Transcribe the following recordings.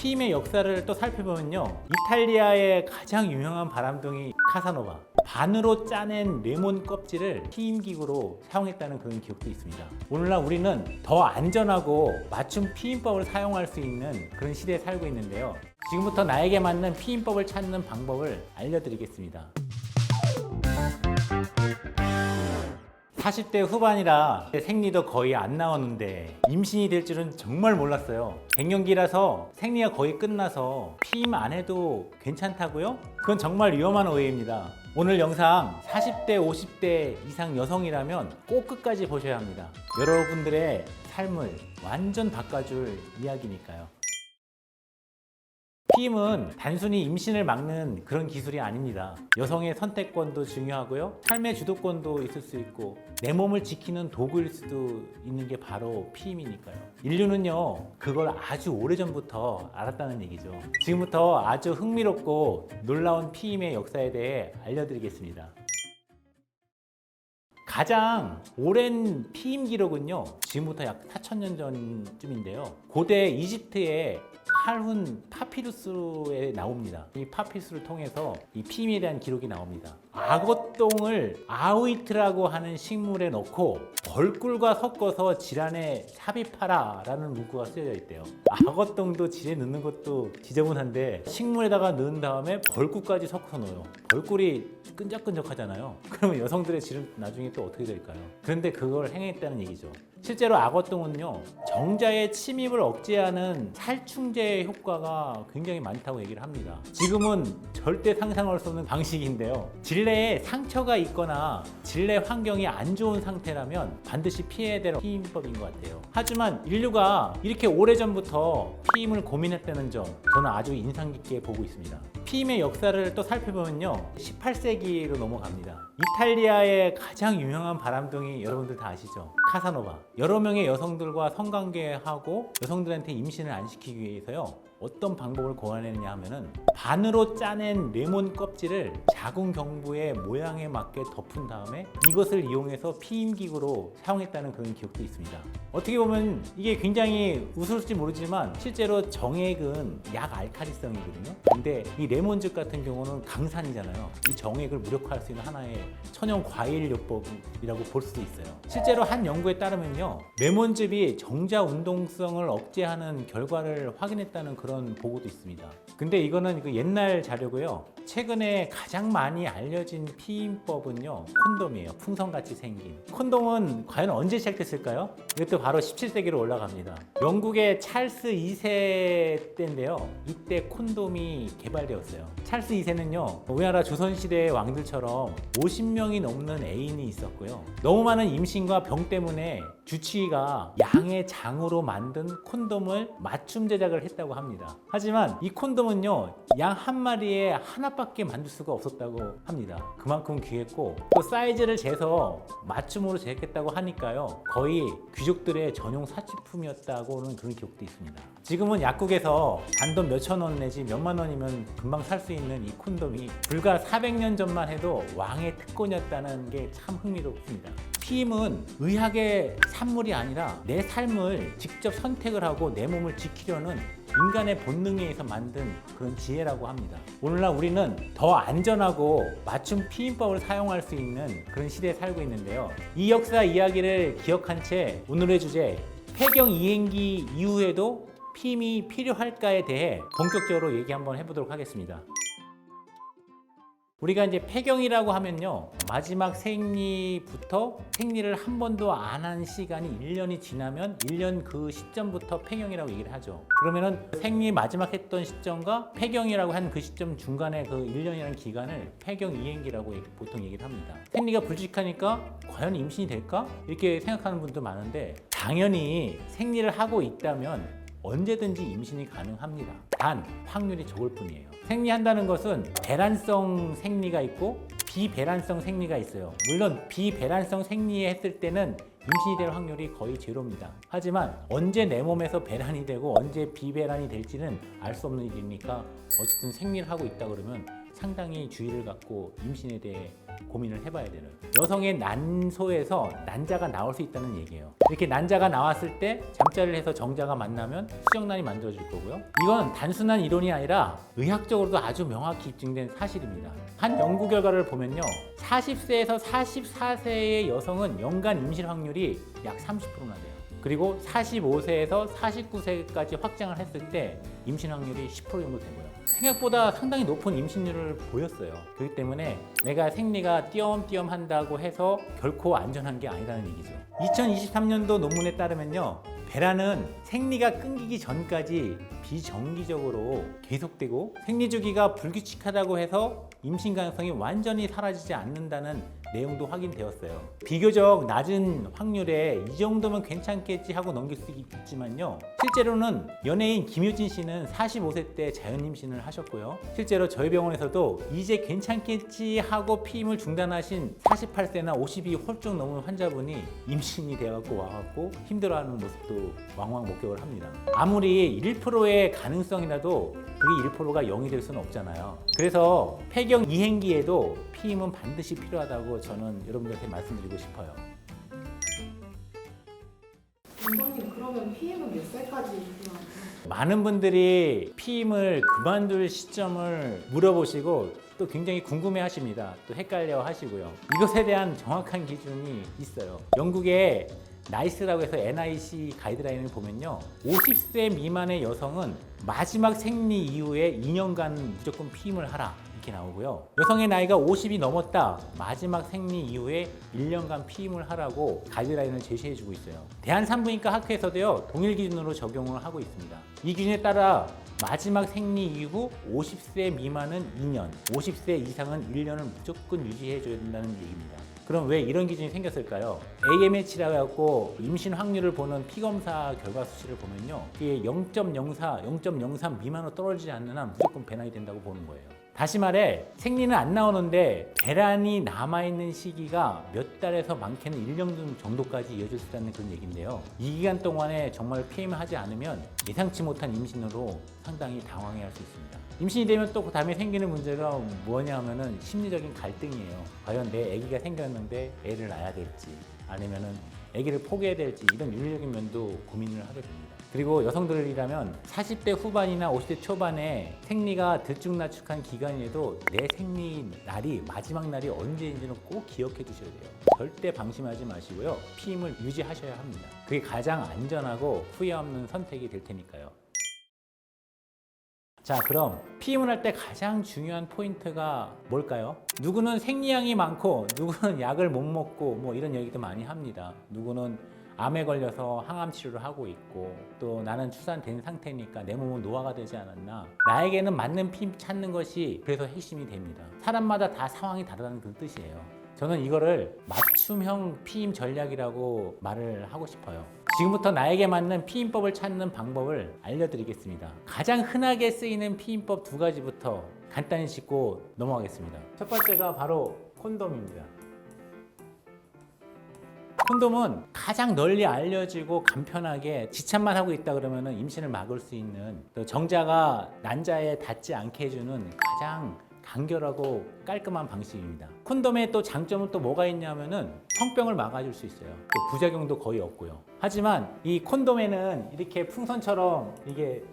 피임의 역사를 또 살펴보면요. 이탈리아의 가장 유명한 바람둥이 카사노바. 반으로 짜낸 레몬 껍질을 피임 기구로 사용했다는 그런 기록도 있습니다. 오늘날 우리는 더 안전하고 맞춤 피임법을 사용할 수 있는 그런 시대에 살고 있는데요. 지금부터 나에게 맞는 피임법을 찾는 방법을 알려드리겠습니다. 40대 후반이라 생리도 거의 안 나오는데 임신이 될 줄은 정말 몰랐어요. 갱년기라서 생리가 거의 끝나서 피임 안 해도 괜찮다고요? 그건 정말 위험한 오해입니다. 오늘 영상 40대, 50대 이상 여성이라면 꼭 끝까지 보셔야 합니다. 여러분들의 삶을 완전 바꿔줄 이야기니까요. 피임은 단순히 임신을 막는 그런 기술이 아닙니다. 여성의 선택권도 중요하고요. 삶의 주도권도 있을 수 있고 내 몸을 지키는 도구일 수도 있는 게 바로 피임이니까요. 인류는요, 그걸 아주 오래전부터 알았다는 얘기죠. 지금부터 아주 흥미롭고 놀라운 피임의 역사에 대해 알려드리겠습니다. 가장 오랜 피임 기록은요, 지금부터 약 4천 년 전쯤인데요. 고대 이집트의 칼훈 파피루스에 나옵니다. 이 파피루스를 통해서 이 피임에 대한 기록이 나옵니다. 악어똥을 아우이트라고 하는 식물에 넣고 벌꿀과 섞어서 질환에 삽입하라 라는 문구가 쓰여져 있대요. 악어똥도 질에 넣는 것도 지저분한데 식물에다가 넣은 다음에 벌꿀까지 섞어서 넣어요. 벌꿀이 끈적끈적하잖아요. 그러면 여성들의 질은 나중에 또 어떻게 될까요? 그런데 그걸 행했다는 얘기죠. 실제로 악어똥은요 정자의 침입을 억제하는 살충제 효과가 굉장히 많다고 얘기를 합니다. 지금은 절대 상상할 수 없는 방식인데요. 질 내에 상처가 있거나 질내 환경이 안 좋은 상태라면 반드시 피해야 될 피임법인 것 같아요. 하지만 인류가 이렇게 오래전부터 피임을 고민했다는 점 저는 아주 인상 깊게 보고 있습니다. 피임의 역사를 또 살펴보면요 18세기로 넘어갑니다. 이탈리아의 가장 유명한 바람둥이 여러분들 다 아시죠? 카사노바. 여러 명의 여성들과 성관계하고 여성들한테 임신을 안 시키기 위해서요. 어떤 방법을 고안했느냐 하면은 반으로 짜낸 레몬 껍질을 자궁 경부의 모양에 맞게 덮은 다음에 이것을 이용해서 피임기구로 사용했다는 그런 기록도 있습니다. 어떻게 보면 이게 굉장히 우스울지 모르지만 실제로 정액은 약 알칼리성이거든요. 근데 이 레몬즙 같은 경우는 강산이잖아요. 이 정액을 무력화할 수 있는 하나의 천연 과일 요법이라고 볼 수도 있어요. 실제로 한 연구에 따르면요. 레몬즙이 정자 운동성을 억제하는 결과를 확인했다는 그런 보고도 있습니다. 근데 이거는 그 옛날 자료고요. 최근에 가장 많이 알려진 피임법은요. 콘돔이에요. 풍선같이 생긴. 콘돔은 과연 언제 시작됐을까요? 이것도 바로 17세기로 올라갑니다. 영국의 찰스 2세 때인데요. 이때 콘돔이 개발되었어요. 찰스 2세는요. 우리나라 조선시대의 왕들처럼 50 명이 넘는 애인이 있었고요. 너무 많은 임신과 병 때문에 주치의가 양의 장으로 만든 콘돔을 맞춤 제작을 했다고 합니다. 하지만 이 콘돔은요, 양 한 마리에 하나밖에 만들 수가 없었다고 합니다. 그만큼 귀했고, 또 사이즈를 재서 맞춤으로 제작했다고 하니까요, 거의 귀족들의 전용 사치품이었다고는 그런 기록도 있습니다. 지금은 약국에서 단돈 몇천 원 내지 몇만 원이면 금방 살 수 있는 이 콘돔이 불과 400년 전만 해도 왕의 특권이었다는 게 참 흥미롭습니다. 피임은 의학의 산물이 아니라 내 삶을 직접 선택을 하고 내 몸을 지키려는 인간의 본능에 의해서 만든 그런 지혜라고 합니다. 오늘날 우리는 더 안전하고 맞춤 피임법을 사용할 수 있는 그런 시대에 살고 있는데요. 이 역사 이야기를 기억한 채 오늘의 주제 폐경 이행기 이후에도 피임이 필요할까에 대해 본격적으로 얘기 한번 해보도록 하겠습니다. 우리가 이제 폐경이라고 하면요. 마지막 생리부터 생리를 한 번도 안 한 시간이 1년이 지나면 1년 그 시점부터 폐경이라고 얘기를 하죠. 그러면은 생리 마지막 했던 시점과 폐경이라고 한 그 시점 중간에 그 1년이라는 기간을 폐경 이행기라고 보통 얘기를 합니다. 생리가 불직하니까 과연 임신이 될까? 이렇게 생각하는 분도 많은데 당연히 생리를 하고 있다면 언제든지 임신이 가능합니다. 단 확률이 적을 뿐이에요. 생리한다는 것은 배란성 생리가 있고 비배란성 생리가 있어요. 물론 비배란성 생리에 했을 때는 임신이 될 확률이 거의 제로입니다. 하지만 언제 내 몸에서 배란이 되고 언제 비배란이 될지는 알 수 없는 일이니까 어쨌든 생리를 하고 있다 그러면 상당히 주의를 갖고 임신에 대해 고민을 해봐야 되는 여성의 난소에서 난자가 나올 수 있다는 얘기예요. 이렇게 난자가 나왔을 때 잠자리를 해서 정자가 만나면 수정란이 만들어질 거고요. 이건 단순한 이론이 아니라 의학적으로도 아주 명확히 입증된 사실입니다. 한 연구 결과를 보면요. 40세에서 44세의 여성은 연간 임신 확률이 약 30%나 돼요. 그리고 45세에서 49세까지 확장을 했을 때 임신 확률이 10% 정도 되고요. 생각보다 상당히 높은 임신율을 보였어요. 그렇기 때문에 내가 생리가 띄엄띄엄 한다고 해서 결코 안전한 게 아니라는 얘기죠. 2023년도 논문에 따르면요. 배란은 생리가 끊기기 전까지 비정기적으로 계속되고 생리 주기가 불규칙하다고 해서 임신 가능성이 완전히 사라지지 않는다는 내용도 확인되었어요. 비교적 낮은 확률에 이 정도면 괜찮겠지 하고 넘길 수 있지만요. 실제로는 연예인 김효진 씨는 45세 때 자연 임신을 하셨고요. 실제로 저희 병원에서도 이제 괜찮겠지 하고 피임을 중단하신 48세나 50이 훌쩍 넘은 환자분이 임신이 돼갖고 와갖고 힘들어하는 모습도 왕왕 목격을 합니다. 아무리 1%의 가능성이라도 그게 1%가 0이 될 수는 없잖아요. 그래서 폐경 이행기에도 피임은 반드시 필요하다고 저는 여러분들한테 말씀드리고 싶어요. 원장님 그러면 피임은 몇 살까지 필요한가요? 많은 분들이 피임을 그만둘 시점을 물어보시고 또 굉장히 궁금해 하십니다. 또 헷갈려 하시고요. 이것에 대한 정확한 기준이 있어요. 영국의 나이스라고 해서 NIC 가이드라인을 보면요. 50세 미만의 여성은 마지막 생리 이후에 2년간 무조건 피임을 하라. 이렇게 나오고요. 여성의 나이가 50이 넘었다. 마지막 생리 이후에 1년간 피임을 하라고 가이드라인을 제시해 주고 있어요. 대한산부인과 학회에서도요 동일 기준으로 적용을 하고 있습니다. 이 기준에 따라 마지막 생리 이후 50세 미만은 2년, 50세 이상은 1년을 무조건 유지해 줘야 된다는 얘기입니다. 그럼 왜 이런 기준이 생겼을까요? AMH라고 해갖고 임신 확률을 보는 피검사 결과 수치를 보면요. 이게 0.04, 0.03 미만으로 떨어지지 않는 한 무조건 배란이 된다고 보는 거예요. 다시 말해 생리는 안 나오는데 배란이 남아있는 시기가 몇 달에서 많게는 1년 정도까지 이어질 수 있다는 그런 얘기인데요. 이 기간 동안에 정말 피임을 하지 않으면 예상치 못한 임신으로 상당히 당황해 할 수 있습니다. 임신이 되면 또 그 다음에 생기는 문제가 뭐냐 하면은 심리적인 갈등이에요. 과연 내 아기가 생겼는데 애를 낳아야 될지 아니면은 아기를 포기해야 될지 이런 윤리적인 면도 고민을 하게 됩니다. 그리고 여성들이라면 40대 후반이나 50대 초반에 생리가 들쭉날쭉한 기간에도 내 생리 날이 마지막 날이 언제인지는 꼭 기억해 두셔야 돼요. 절대 방심하지 마시고요. 피임을 유지하셔야 합니다. 그게 가장 안전하고 후회 없는 선택이 될 테니까요. 자, 그럼 피임을 할 때 가장 중요한 포인트가 뭘까요? 누구는 생리량이 많고 누구는 약을 못 먹고 뭐 이런 얘기도 많이 합니다. 누구는 암에 걸려서 항암 치료를 하고 있고 또 나는 출산된 상태니까 내 몸은 노화가 되지 않았나 나에게는 맞는 피임 찾는 것이 그래서 핵심이 됩니다. 사람마다 다 상황이 다르다는 그 뜻이에요. 저는 이거를 맞춤형 피임 전략이라고 말을 하고 싶어요. 지금부터 나에게 맞는 피임법을 찾는 방법을 알려드리겠습니다. 가장 흔하게 쓰이는 피임법 두 가지부터 간단히 짚고 넘어가겠습니다. 첫 번째가 바로 콘돔입니다. 콘돔은 가장 널리 알려지고 간편하게 지참만 하고 있다 그러면 임신을 막을 수 있는 또 정자가 난자에 닿지 않게 해주는 가장 간결하고 깔끔한 방식입니다. 콘돔의 또 장점은 또 뭐가 있냐면은 성병을 막아줄 수 있어요. 또 부작용도 거의 없고요. 하지만 이 콘돔에는 이렇게 풍선처럼 이게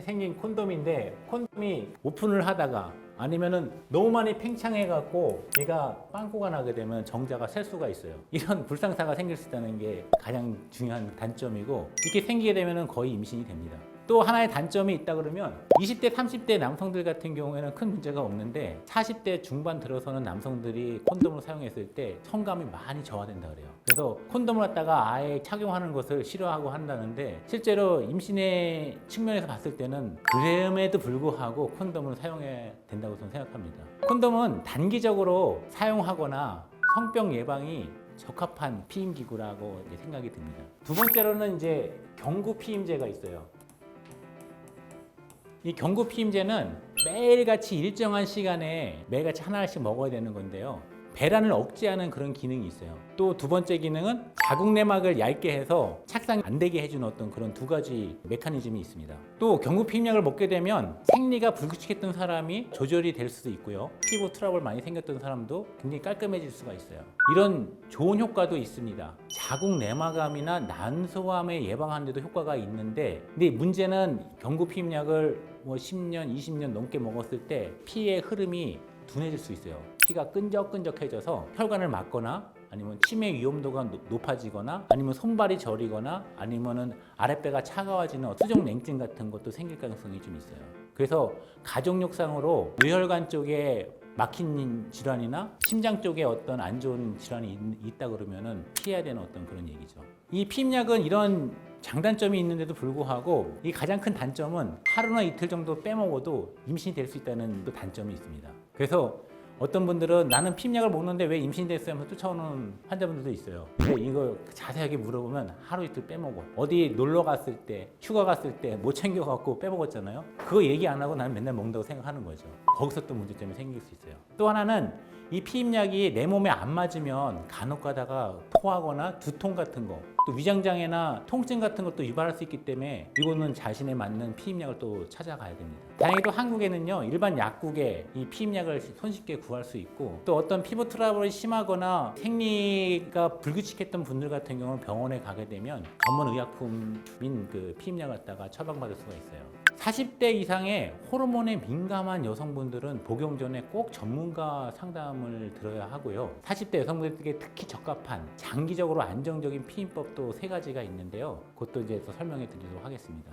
생긴 콘돔인데 콘돔이 오픈을 하다가 아니면은 너무 많이 팽창해갖고 얘가 빵꾸가 나게 되면 정자가 셀 수가 있어요. 이런 불상사가 생길 수 있다는 게 가장 중요한 단점이고 이렇게 생기게 되면은 거의 임신이 됩니다. 또 하나의 단점이 있다 그러면 20대, 30대 남성들 같은 경우에는 큰 문제가 없는데 40대 중반 들어서는 남성들이 콘돔을 사용했을 때 성감이 많이 저하된다 그래요. 그래서 콘돔을 갖다가 아예 착용하는 것을 싫어하고 한다는데 실제로 임신의 측면에서 봤을 때는 그럼에도 불구하고 콘돔을 사용해야 된다고 저는 생각합니다. 콘돔은 단기적으로 사용하거나 성병 예방이 적합한 피임 기구라고 생각이 듭니다. 두 번째로는 이제 경구 피임제가 있어요. 이 경구 피임제는 매일같이 일정한 시간에 매일같이 하나씩 먹어야 되는 건데요. 배란을 억제하는 그런 기능이 있어요. 또 두 번째 기능은 자궁 내막을 얇게 해서 착상 안 되게 해주는 어떤 그런 두 가지 메커니즘이 있습니다. 또 경구 피임약을 먹게 되면 생리가 불규칙했던 사람이 조절이 될 수도 있고요. 피부 트러블 많이 생겼던 사람도 굉장히 깔끔해질 수가 있어요. 이런 좋은 효과도 있습니다. 자궁 내막암이나 난소암에 예방하는 데도 효과가 있는데 근데 문제는 경구 피임약을 뭐 10년, 20년 넘게 먹었을 때 피의 흐름이 둔해질 수 있어요. 피가 끈적끈적해져서 혈관을 막거나 아니면 치매 위험도가 노- 높아지거나 아니면 손발이 저리거나 아니면은 아랫배가 차가워지는 수족 냉증 같은 것도 생길 가능성이 좀 있어요. 그래서 가족력상으로 뇌혈관 쪽에 막힌 질환이나 심장 쪽에 어떤 안 좋은 질환이 있, 있다 그러면은 피해야 되는 어떤 그런 얘기죠. 이 피임약은 이런 장단점이 있는데도 불구하고 이 가장 큰 단점은 하루나 이틀 정도 빼먹어도 임신이 될 수 있다는 또 단점이 있습니다. 그래서 어떤 분들은 나는 피임약을 먹는데 왜 임신이 됐어요? 하면서 쫓아오는 환자분들도 있어요. 근데 이거 자세하게 물어보면 하루 이틀 빼먹어. 어디 놀러 갔을 때, 휴가 갔을 때 못 챙겨갖고 빼먹었잖아요. 그거 얘기 안 하고 나는 맨날 먹는다고 생각하는 거죠. 거기서 또 문제점이 생길 수 있어요. 또 하나는 이 피임약이 내 몸에 안 맞으면 간혹 가다가 토하거나 두통 같은 거, 또 위장장애나 통증 같은 것도 유발할 수 있기 때문에 이거는 자신에 맞는 피임약을 또 찾아가야 됩니다. 다행히도 한국에는요 일반 약국에 이 피임약을 손쉽게 구할 수 있고 또 어떤 피부 트러블이 심하거나 생리가 불규칙했던 분들 같은 경우는 병원에 가게 되면 전문 의약품인 그 피임약을 갖다가 처방받을 수가 있어요. 40대 이상의 호르몬에 민감한 여성분들은 복용 전에 꼭 전문가 상담을 들어야 하고요. 40대 여성분들에게 특히 적합한 장기적으로 안정적인 피임법도 세 가지가 있는데요. 그것도 이제 또 설명해 드리도록 하겠습니다.